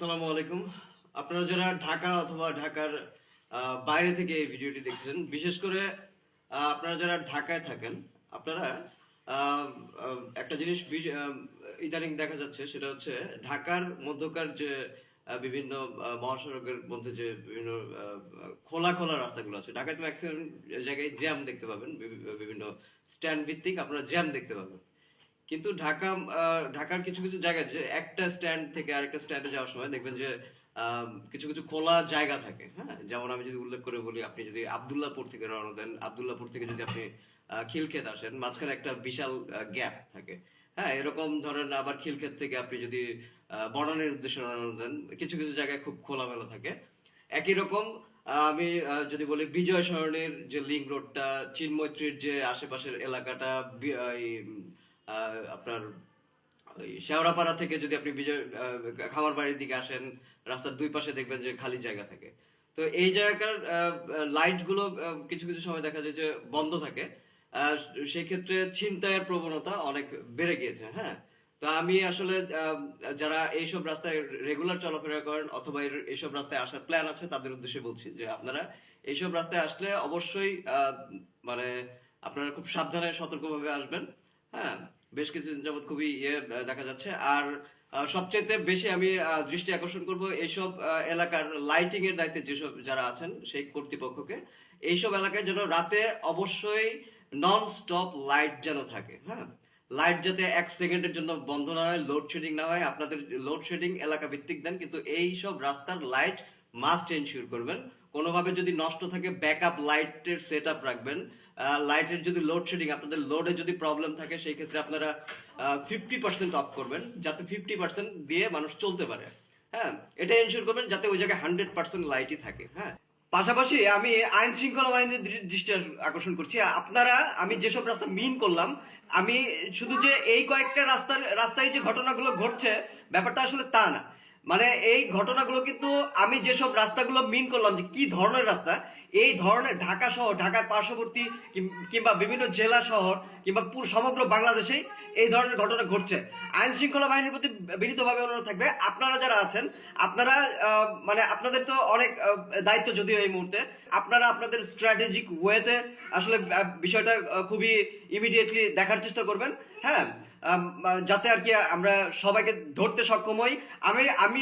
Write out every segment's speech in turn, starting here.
আসসালামু আলাইকুম। আপনারা যারা ঢাকা অথবা ঢাকার বাইরে থেকে এই ভিডিওটি দেখছেন, বিশেষ করে আপনারা যারা ঢাকায় থাকেন, আপনারা একটা জিনিস ইদানিং দেখা যাচ্ছে, সেটা হচ্ছে ঢাকার মধ্যকার যে বিভিন্ন মহাসড়কের মধ্যে যে বিভিন্ন খোলা খোলা রাস্তাগুলো আছে, ঢাকায় তো ম্যাক্সিমাম জায়গায় জ্যাম দেখতে পাবেন, বিভি- বিভিন্ন স্ট্যান্ড ভিত্তিক আপনারা জ্যাম দেখতে পাবেন। কিন্তু ঢাকা ঢাকার কিছু কিছু জায়গায় যে একটা স্ট্যান্ড থেকে আরেকটা স্ট্যান্ডে যাওয়ার সময় দেখবেন যে কিছু কিছু খোলা জায়গা থাকে হ্যাঁ? যেমন আমি যদি উল্লেখ করে বলি, আপনি যদি আবদুল্লাপুর থেকে রওনা দেন আবদুল্লাপুর থেকে যদি আপনি খিলক্ষেত আসেন, মাঝখানে একটা বিশাল গ্যাপ থাকে হ্যাঁ? এরকম ধরেন আবার খিলক্ষেত থেকে আপনি যদি বনানীর উদ্দেশ্যে রওনা দেন, কিছু কিছু জায়গায় খুব খোলামেলা থাকে। একই রকম আমি যদি বলি বিজয় সরণির যে লিঙ্ক রোডটা চিন্মৈত্রীর যে আশেপাশের এলাকাটা আপনার ওই শেওড়াপাড়া থেকে যদি আপনি বিজয় খামার বাড়ির দিকে আসেন, রাস্তার দুই পাশে দেখবেন যে খালি জায়গা থাকে। তো এই জায়গার লাইটগুলো কিছু কিছু সময় দেখা যায় যে বন্ধ থাকে। সেই ক্ষেত্রে ছিনতাইয়ের প্রবণতা অনেক বেড়ে গিয়েছে হ্যাঁ? তো আমি আসলে যারা এইসব রাস্তায় রেগুলার চলাফেরা করেন অথবা এইসব রাস্তায় আসার প্ল্যান আছে, তাদের উদ্দেশ্যে বলছি যে আপনারা এইসব রাস্তায় আসলে অবশ্যই মানে আপনারা খুব সাবধানে, সতর্কভাবে আসবেন হ্যাঁ? বেশ কিছুদিন যাবত খুবই ইয়ে দেখা যাচ্ছে। আর সবচাইতে বেশি আমি দৃষ্টি আকর্ষণ করব এইসব এলাকার লাইটিং এর দায়িত্বে যেসব যারা আছেন, সেই কর্তৃপক্ষকে। এইসব এলাকায় যেন রাতে অবশ্যই নন স্টপ লাইট যেন থাকে হ্যাঁ? লাইট যাতে এক সেকেন্ডের জন্য বন্ধ না হয় লোডশেডিং না হয়, আপনাদের লোডশেডিং এলাকা ভিত্তিক দেন, কিন্তু এই সব রাস্তার লাইট মাস্ট এনশিওর করবেন। কোনোভাবে যদি নষ্ট থাকে ব্যাকআপ লাইটের সেট আপ রাখবেন। লাইটের যদি লোডশেডিং আপনাদের লোডে যদি প্রবলেম থাকে, সেই ক্ষেত্রে আপনারা ফিফটি পার্সেন্ট অফ করবেন, যাতে ফিফটি পার্সেন্ট দিয়ে মানুষ চলতে পারে। হ্যাঁ এটা এনশিওর করবেন যাতে ওই জায়গায় হান্ড্রেড পার্সেন্ট লাইটই থাকে হ্যাঁ। পাশাপাশি আমি আইন শৃঙ্খলা বাহিনীর দৃষ্টি আকর্ষণ করছি। আপনারা, আমি যেসব রাস্তা মিন করলাম, আমি শুধু যে এই কয়েকটা রাস্তার রাস্তায় যে ঘটনাগুলো ঘটছে, ব্যাপারটা আসলে তা না। মানে এই ঘটনাগুলো কিন্তু আমি যেসব রাস্তাগুলো মিন করলাম যে কি ধরনের রাস্তা এই ধরনের ঢাকা শহর, ঢাকার পার্শ্ববর্তী কিংবা বিভিন্ন জেলা শহর, কিংবা পুরো সমগ্র বাংলাদেশেই এই ধরনের ঘটনা ঘটছে। আইন শৃঙ্খলা বাহিনীর প্রতি বিনীতভাবে অনুরোধ থাকবে। আপনারা যারা আছেন, আপনারা মানে আপনাদের তো অনেক দায়িত্ব যদিও এই মুহূর্তে, আপনারা আপনাদের স্ট্র্যাটেজিক ওয়েতে আসলে বিষয়টা খুবই ইমিডিয়েটলি দেখার চেষ্টা করবেন। হ্যাঁ যাতে আর কি আমরা সবাইকে ধরতে সক্ষম হই। আমি আমি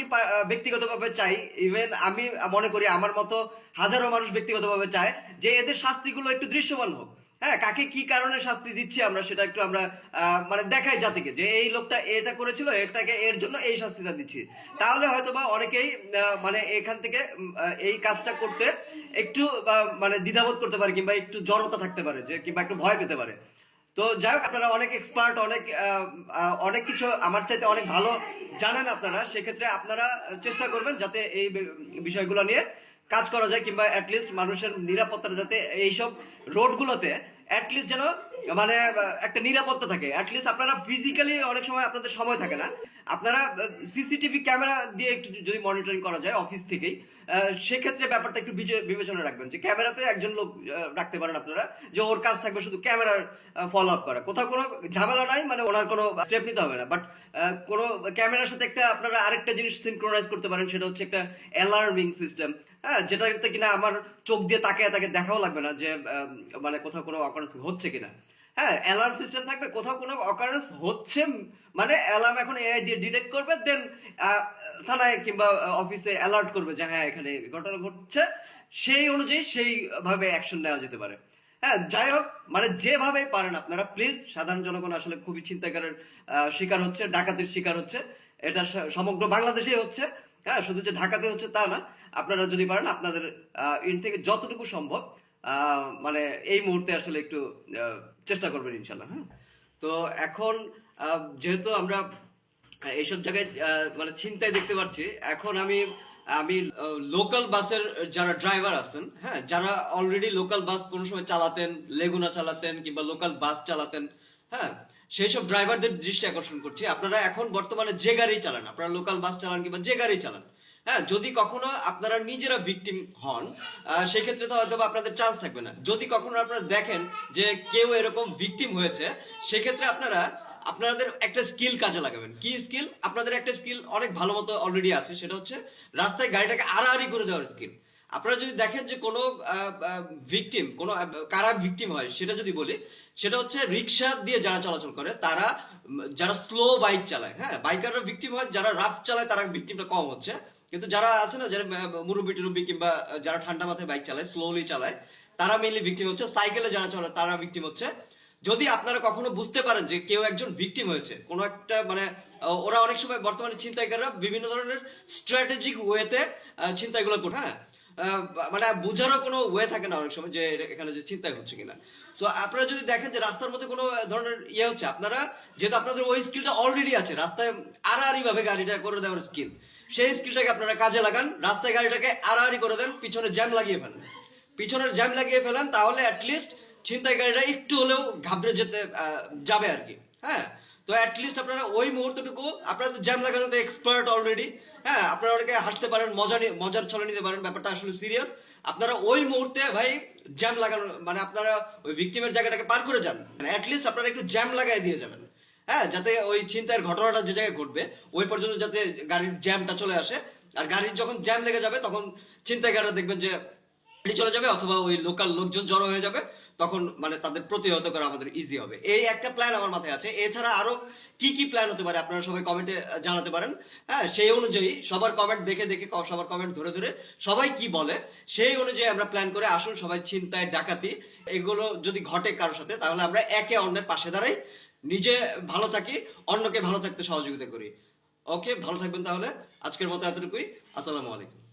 ব্যক্তিগতভাবে চাই ইভেন আমি মনে করি আমার মতো হাজারো মানুষ ব্যক্তিগতভাবে চায় যে এদের শাস্তিগুলো একটু দৃশ্যমান হোক। হ্যাঁ কাকে কি কারণে শাস্তি দিচ্ছি আমরা সেটা একটু আমরা মানে দেখাই জাতিকে যে এই লোকটা এটা করেছিল, এটাকে এর জন্য এই শাস্তিটা দিচ্ছি। তাহলে হয়তো বা অনেকেই মানে এখান থেকে এই কাজটা করতে একটু মানে দ্বিধাবোধ করতে পারে কিংবা একটু জড়তা থাকতে পারে, যে কিংবা একটু ভয় পেতে পারে। তো যাই হোক, আপনারা অনেক এক্সপার্ট অনেক অনেক কিছু আমার চাইতে অনেক ভালো জানেন আপনারা, সেক্ষেত্রে আপনারা চেষ্টা করবেন যাতে এই বিষয়গুলো নিয়ে কাজ করা যায় কিংবা অ্যাটলিস্ট মানুষের নিরাপত্তা যাতে এইসব রোডগুলোতে অ্যাটলিস্ট যেন মানে একটা নিরাপত্তা থাকে। অ্যাটলিস্ট আপনারা ফিজিক্যালি অনেক সময় আপনাদের সময় থাকে না। আপনারা সিসিটিভি ক্যামেরা দিয়ে একটু যদি মনিটরিং করা যায় অফিস থেকেই সেক্ষেত্রে ব্যাপারটা একটু বিচে- বিবেচনা রাখবেন যে ক্যামেরাতে একজন লোক রাখতে পারেন আপনারা, যে ওর কাজ থাকবে শুধু ক্যামেরার ফলো আপ করা। কোথাও কোনো ঝামেলা নাই মানে ওনার কোনো স্টেপ নিতে হবে না। বাট কোনো ক্যামেরার সাথে একটা আপনারা আরেকটা জিনিস সিনক্রোনাইজ করতে পারেন, সেটা হচ্ছে একটা অ্যালার্মিং সিস্টেম হ্যাঁ যেটাতে কিনা আমার চোখ দিয়ে তাকিয়ে তাকে দেখাও লাগবে না যে মানে কোথাও কোনো অকারেন্স হচ্ছে কিনা। হ্যাঁ অ্যালার্ম সিস্টেম থাকবে, কোথাও কোনো অকারেন্স হচ্ছে মানে অ্যালার্ম এখন এআই দিয়ে ডিটেক্ট করবে দেন থানায় কিংবা অফিসে অ্যালার্ট করবে যে হ্যাঁ এখানে ঘটনা ঘটছে। সেই অনুযায়ী সেইভাবে অ্যাকশন নেওয়া যেতে পারে। হ্যাঁ যাই হোক মানে যেভাবে পারেন আপনারা প্লিজ সাধারণ জনগণ আসলে খুবই চিন্তাকারের শিকার হচ্ছে, ডাকাতির শিকার হচ্ছে। এটা সমগ্র বাংলাদেশেই হচ্ছে। হ্যাঁ শুধু যে ঢাকাতে হচ্ছে তা না আপনারা যদি পারেন, আপনাদের ইন থেকে যতটুকু সম্ভব মানে এই মুহূর্তে আসলে একটু চেষ্টা করবেন ইনশাল্লাহ হ্যাঁ? তো এখন যেহেতু আমরা এইসব জায়গায় মানে চিন্তায় দেখতে পাচ্ছি, এখন আমি আমি লোকাল বাসের যারা ড্রাইভার আছেন হ্যাঁ যারা অলরেডি লোকাল বাস কোনো সময় চালাতেন লেগুনা চালাতেন কিংবা লোকাল বাস চালাতেন হ্যাঁ সেই সব ড্রাইভারদের দৃষ্টি আকর্ষণ করছি। আপনারা এখন বর্তমানে যে গাড়ি চালান, আপনারা লোকাল বাস চালান কিংবা যে গাড়ি চালান হ্যাঁ যদি কখনো আপনারা নিজেরা ভিকটিম হন সেক্ষেত্রে তো হয়তো আপনাদের চান্স থাকবে না। যদি কখনো আপনারা দেখেন যে কেউ এরকম ভিকটিম হয়েছে, সেক্ষেত্রে আপনারা, আপনাদের একটা স্কিল কাজে লাগাবেন। কি স্কিল আপনাদের একটা স্কিল অনেক ভালো মতো অলরেডি আছে, সেটা হচ্ছে রাস্তায় গাড়িটাকে আড়াআড়ি করে দেওয়ার স্কিল আপনারা যদি দেখেন যে কোনো ভিকটিম কোনো কারা ভিকটিম হয়, সেটা যদি বলি, সেটা হচ্ছে রিক্সা দিয়ে যারা চলাচল করে, তারা যারা স্লো বাইক চালায়। হ্যাঁ বাইকাররা ভিকটিম হয়, যারা রাফ চালায়, তারা ভিকটিমটা কম হচ্ছে। কিন্তু যারা আছে না, যারা মুরব্বি টুরব্বি কিংবা যারা ঠান্ডা মাথায় বাইক চালায় স্লোলি চালায়, তারা মেইনলি ভিকটিম হচ্ছে সাইকেলে যারা চলে, তারা ভিকটিম হচ্ছে। যদি আপনারা কখনো বুঝতে পারেন যে কেউ একজন ভিকটিম হয়েছে, কোনো একটা মানে ওরা অনেক সময় বর্তমানে ছিনতাইকাররা বিভিন্ন ধরনের স্ট্র্যাটেজিক ওয়েতে ছিনতাইগুলো করে হ্যাঁ? মানে বোঝারও কোনো ওয়ে থাকে না অনেক সময় যে এখানে যে চিন্তাই হচ্ছে কিনা। সো আপনারা যদি দেখেন যে রাস্তার মধ্যে কোনো ধরনের ইয়ে হচ্ছে, আপনারা, যেহেতু আপনাদের ওই স্কিলটা অলরেডি আছে, রাস্তায় আড়াআড়ি ভাবে গাড়িটা করে দেওয়ার স্কিল সেই স্কিলটাকে আপনারা কাজে লাগান, রাস্তায় গাড়িটাকে আড়াআড়ি করে দেন, পিছনে জ্যাম লাগিয়ে ফেলেন। পিছনের জ্যাম লাগিয়ে ফেলেন, তাহলে অ্যাটলিস্ট ছিনতাইকারীরা একটু হলেও ঘাবড়ে যেতে যাবে আর কি। হ্যাঁ? তো অ্যাটলিস্ট আপনারা ওই মুহূর্তটুকু, আপনারা তো জ্যাম লাগানোতে এক্সপার্ট অলরেডি হ্যাঁ? আপনারা অনেকে হাসতে পারেন, মজা মজার ছলে নিতে পারেন, ব্যাপারটা আসলে সিরিয়াস আপনারা ওই মুহূর্তে ভাই জ্যাম লাগানো মানে আপনারা ওই ভিকটিমের জায়গাটাকে পার করে যান। অ্যাটলিস্ট আপনারা একটু জ্যাম লাগাই দিয়ে যাবেন। হ্যাঁ যাতে ওই চিন্তার ঘটনাটা যে জায়গায় ঘটবে, ওই পর্যন্ত যাতে গাড়ির জ্যামটা চলে আসে। আর গাড়ির যখন জ্যাম লেগে যাবে, তখন চিন্তাকাররা দেখবেন যে গাড়ি চলে যাবে অথবা ওই লোকাল লোকজন জড়ো হয়ে যাবে, তখন মানে তাদের প্রতিহত করা আমাদের ইজি হবে। এই একটা প্ল্যান আমার মাথায় আছে। এছাড়া আরও কি কি প্ল্যান হতে পারে আপনারা সবাই কমেন্টে জানাতে পারেন। হ্যাঁ সেই অনুযায়ী সবার কমেন্ট দেখে দেখে সবার কমেন্ট ধরে ধরে সবাই কি বলে, সেই অনুযায়ী আমরা প্ল্যান করে আসুন সবাই চিন্তায় ডাকাতি, এগুলো যদি ঘটে কারোর সাথে, তাহলে আমরা একে অন্যের পাশে দাঁড়াই। নিজে ভালো থাকি, অন্যকে ভালো থাকতে সহযোগিতা করি। ওকে, ভালো থাকবেন তাহলে। আজকের মতো এতটুকুই। আসসালামু আলাইকুম।